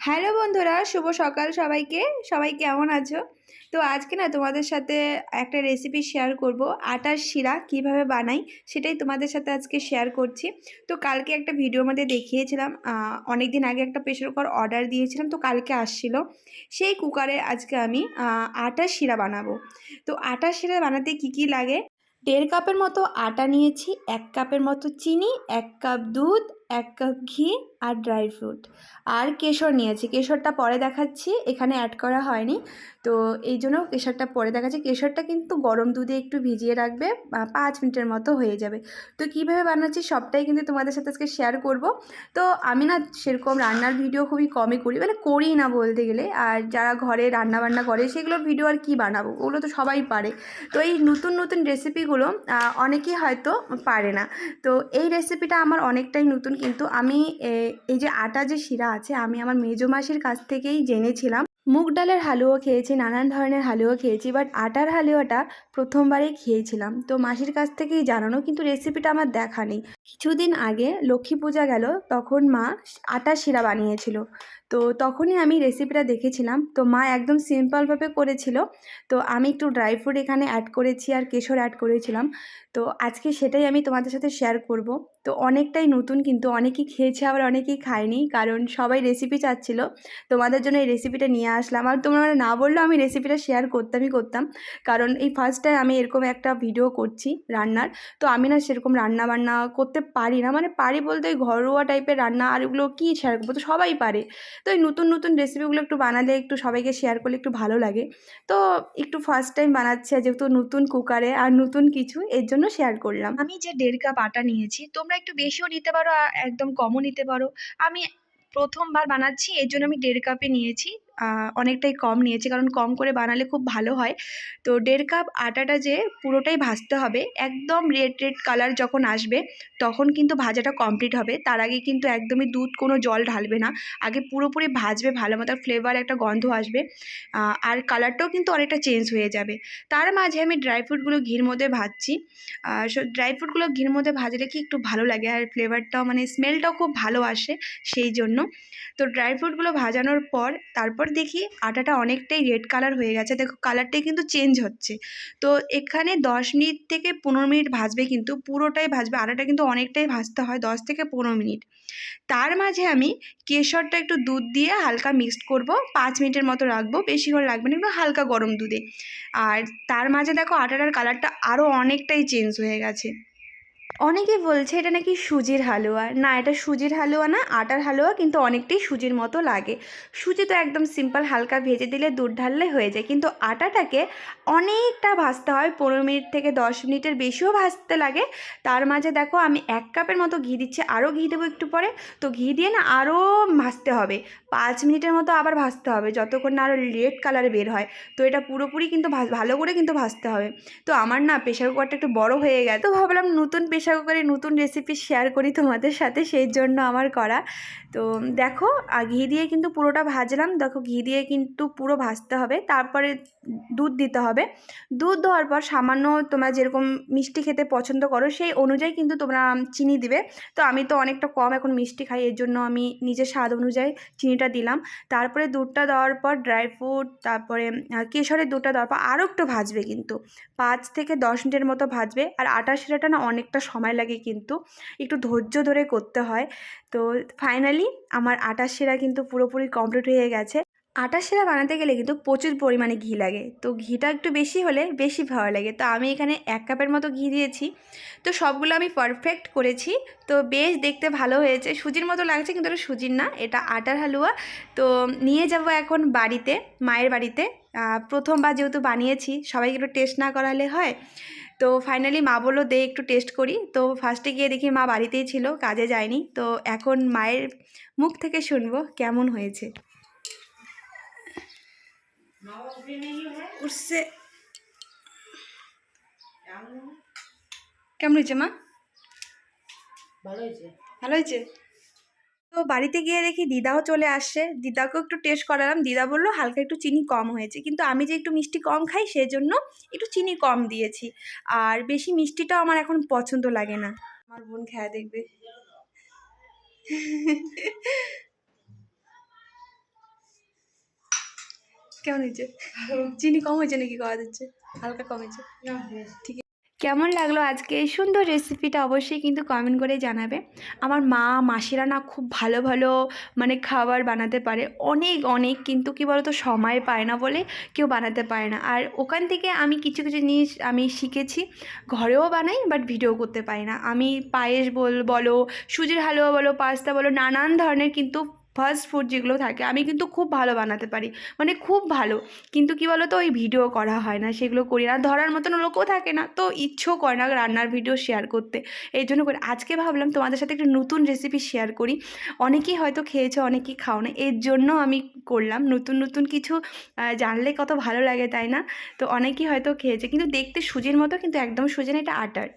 Hello বন্ধুরা, শুভ সকাল সবাইকে। সবাই কেমন আছো? তো আজকে না তোমাদের সাথে একটা রেসিপি শেয়ার করব। আটার শিরা কীভাবে বানাই সেটাই তোমাদের সাথে আজকে শেয়ার করছি। তো কালকে একটা ভিডিওর মধ্যে দেখিয়েছিলাম অনেক দিন আগে একটা প্রেশার কুকার অর্ডার দিয়েছিলাম, তো কালকে আসছিল। সেই কুকারে আজকে আমি আটার শিরা বানাবো। তো আটার শিরা বানাতে কি কি লাগে? দেড় কাপের মতো আটা নিয়েছি, এক কাপের মতো চিনি, এক কাপ দুধ এক কাপ ঘি আর ড্রাই ফ্রুট আর কেশর নিয়েছি, কেশরটা পরে দেখাচ্ছি, এখানে অ্যাড করা হয়নি। তো এই জন্য কেশরটা পরে দেখাচ্ছি। কেশরটা কিন্তু গরম দুধে একটু ভিজিয়ে রাখবে পাঁচ মিনিটের মতো হয়ে যাবে। তো কীভাবে বানাচ্ছি সবটাই কিন্তু তোমাদের সাথে আজকে শেয়ার করব। তো আমি না সেরকম রান্নার ভিডিও খুবই কমই করি মানে করি না বলতে গেলে। আর যারা ঘরে রান্না বান্না করে, সেগুলো ভিডিও আর কি বানাবো? ওগুলো তো সবাই পারে। তো এই নতুন নতুন রেসিপিগুলো অনেকেই হয়তো পারে না। তো এই রেসিপিটা আমার অনেকটাই নতুন কিন্তু আমি এই যে আটা যে শিরা আছে, আমি আমার মেজো মাসির কাছ থেকেই জেনেছিলাম। মুগ ডালের হালুয়া খেয়েছি, নানান ধরনের হালুয়া খেয়েছি বাট আটার হালুয়াটা প্রথমবারেই খেয়েছিলাম। তো মাসির কাছ থেকেই জানানো, কিন্তু রেসিপিটা আমার দেখা নেই। কিছুদিন আগে লক্ষ্মী পূজা গেল, তখন মা আটা শিরা বানিয়েছিল। তো তখনই আমি রেসিপিটা দেখেছিলাম। তো মা একদম সিম্পলভাবে করেছিল। তো আমি একটু ড্রাই ফ্রুট এখানে অ্যাড করেছি আর কেশর অ্যাড করেছিলাম। তো আজকে সেটাই আমি তোমাদের সাথে শেয়ার করব। তো অনেকটাই নতুন কিন্তু অনেকেই খেয়েছে, আবার অনেকেই খায়নি। কারণ সবাই রেসিপি চাচ্ছিল। তোমাদের জন্য এই রেসিপিটা নিয়ে আসলাম। আর তোমরা না বললেও আমি রেসিপিটা শেয়ার করতামই করতাম। কারণ এই ফার্স্ট টাইম আমি এরকম একটা ভিডিও করছি রান্নার। তো আমি না সেরকম রান্না বান্না করতে পারি না। মানে পারি বলতে ওই ঘরোয়া টাইপের রান্না আর ওগুলো কী শেয়ার করব? তো সবাই পারে। তো এই নতুন নতুন রেসিপিগুলো একটু বানালে, একটু সবাইকে শেয়ার করলে একটু ভালো লাগে। তো একটু ফার্স্ট টাইম বানাচ্ছি যেহেতু নতুন কুকারে আর নতুন কিছু, এর জন্য শেয়ার করলাম। আমি যে দেড় কাপ আটা নিয়েছি, তোমরা একটু বেশিও নিতে পারো একদম কমও নিতে পারো। আমি প্রথমবার বানাচ্ছি, এর জন্য আমি দেড় কাপে নিয়েছি। অনেকটাই কম নিয়েছি। কারণ কম করে বানালে খুব ভালো হয়। তো দেড় কাপ আটাটা যে পুরোটাই ভাজতে হবে, একদম রেড রেড কালার যখন আসবে, তখন কিন্তু ভাজাটা কমপ্লিট হবে। তার আগে কিন্তু একদমই দুধ কোনো জল ঢালবে না। আগে পুরোপুরি ভাজবে ভালো মতো ফ্লেভার একটা গন্ধ আসবে। আর কালারটাও কিন্তু অনেকটা চেঞ্জ হয়ে যাবে। তার মাঝে আমি ড্রাই ফ্রুটগুলো ঘির মধ্যে ভাজছি। সো ড্রাই ফ্রুটগুলো ঘির মধ্যে ভাজলে কি একটু ভালো লাগে? আর ফ্লেভারটাও মানে স্মেলটাও খুব ভালো আসে সেই জন্য। তো ড্রাই ফ্রুটগুলো ভাজানোর পর, তারপর দেখি আটাটা অনেকটাই রেড কালার হয়ে গেছে। দেখো কালারটাই কিন্তু চেঞ্জ হচ্ছে। তো এখানে দশ মিনিট থেকে পনেরো মিনিট ভাজবে কিন্তু পুরোটাই ভাজবে। আটাটা কিন্তু অনেকটাই ভাজতে হয়, দশ থেকে পনেরো মিনিট। তার মাঝে আমি কেশরটা একটু দুধ দিয়ে হালকা মিক্সড করব। পাঁচ মিনিটের মতো রাখব, বেশি করে রাখবেন একটু হালকা গরম দুধে। আর তার মাঝে দেখো আটাটার কালারটা আরও অনেকটাই চেঞ্জ হয়ে গেছে। অনেকে বলছে এটা নাকি সুজির হালুয়া। না, এটা সুজির হালুয়া না, আটার হালুয়া কিন্তু অনেকটাই সুজির মতো লাগে। সুজি তো একদম সিম্পল হালকা ভেজে দিলে দুধ ঢাললে হয়ে যায়। কিন্তু আটাটাকে অনেকটা ভাজতে হয়, পনেরো মিনিট থেকে দশ মিনিটের বেশিও ভাজতে লাগে। তার মাঝে দেখো আমি এক কাপের মতো ঘি দিচ্ছি আরও ঘি দেবো একটু পরে। তো ঘি দিয়ে না আরও ভাজতে হবে। পাঁচ মিনিটের মতো আবার ভাজতে হবে, যতক্ষণ না আরও রেড কালার বের হয়। তো এটা পুরোপুরি কিন্তু ভালো করে কিন্তু ভাজতে হবে। তো আমার না প্রেশার কুকারটা একটু বড় হয়ে গেছে। তো ভাবলাম নতুন প্রেশার করে নতুন রেসিপি শেয়ার করি তোমাদের সাথে, সেই জন্য আমার করা। তো দেখো ঘি দিয়ে কিন্তু পুরোটা ভাজলাম। দেখো, ঘি দিয়ে কিন্তু পুরো ভাজতে হবে। তারপরে দুধ দিতে হবে। দুধ দেওয়ার পর সামান্য তোমরা যেরকম মিষ্টি খেতে পছন্দ করো, সেই অনুযায়ী কিন্তু তোমরা চিনি দিবে। তো আমি তো অনেকটা কম এখন মিষ্টি খাই, এর জন্য আমি নিজের স্বাদ অনুযায়ী চিনিটা দিলাম। তারপরে দুধটা দেওয়ার পর ড্রাই ফ্রুট তারপরে কেশরের দুধটা দেওয়ার পর আরও একটু ভাজবে কিন্তু। পাঁচ থেকে দশ মিনিটের মতো ভাজবে। আর আটা শিরাটা না অনেকটা লাগে কিন্তু একটু ধৈর্য ধরে করতে হয়। তো ফাইনালি আমার আটা শিরা কিন্তু পুরোপুরি কমপ্লিট হয়ে গেছে। আটা শিরা বানাতে গেলে কিন্তু প্রচুর পরিমাণে ঘি লাগে। তো ঘিটা একটু বেশি হলে বেশি ভালো লাগে। তো আমি এখানে এক কাপের মতো ঘি দিয়েছি। তো সবগুলো আমি পারফেক্ট করেছি। তো বেশ দেখতে ভালো হয়েছে। সুজির মতো লাগছে কিন্তু এটা সুজির না, এটা আটার হালুয়া। তো নিয়ে যাব এখন বাড়িতে, মায়ের বাড়িতে। প্রথমবার যেহেতু বানিয়েছি, সবাইকে একটু টেস্ট না করালে হয়। তো ফাইনালি মা বলল দে একটু টেস্ট করি। তো ফার্স্টে গিয়ে দেখি মা বাড়িতেই ছিল কাজে যায়নি। তো এখন মায়ের মুখ থেকে শুনব কেমন হয়েছে। উঠছে। কেমন হয়েছে মা? ভালো হয়েছে। ভালো হয়েছে? তো বাড়িতে গিয়ে দেখি দিদাও চলে আসছে। দিদাকেও একটু টেস্ট করালাম। দিদা বলল হালকা একটু চিনি কম হয়েছে। কিন্তু আমি যে একটু মিষ্টি কম খাই সেজন্য একটু চিনি কম দিয়েছি। আর বেশি মিষ্টিটাও আমার এখন পছন্দ লাগে না। আমার বোন খেয়া দেখবে। কেমন হয়েছে? চিনি কম হয়েছে নাকি খাওয়া যাচ্ছে? হালকা কমেছে না বেশ। কেমন লাগল আজকে? এই সুন্দর রেসিপিটা অবশ্যই কিন্তু কমেন্ট করে জানাবে। আমার মা, মাসিরা না খুব ভালো ভালো মানে খাবার বানাতে পারে। অনেক অনেক কিন্তু কী বলতো, সময় পায় না বলে কেউ বানাতে পারে না। আর ওখান থেকে আমি কিছু কিছু জিনিস আমি শিখেছি। ঘরেও বানাই বাট ভিডিও করতে পারি না। আমি পায়েস বল, বলো, সুজির হালুয়া বলো, পাস্তা বলো, নানান ধরনের কিন্তু ফাস্ট ফুড যেগুলো থাকে, আমি কিন্তু খুব ভালো বানাতে পারি। মানে খুব ভালো। কিন্তু কি বলো তো ওই ভিডিও করা হয় না, সেগুলো করি না। ধরার মতন লোকও থাকে না, তো ইচ্ছেও করে না রান্নার ভিডিও শেয়ার করতে। এই জন্য করে আজকে ভাবলাম তোমাদের সাথে একটা নতুন রেসিপি শেয়ার করি। অনেকেই হয়তো খেয়েছো, অনেকেই খাও না। এর জন্য আমি করলাম নতুন নতুন কিছু জানলে কত ভালো লাগে, তাই না? তো অনেকেই হয়তো খেয়েছে, কিন্তু দেখতে সুজির মতো, কিন্তু একদম সুজি না, এটা আটার।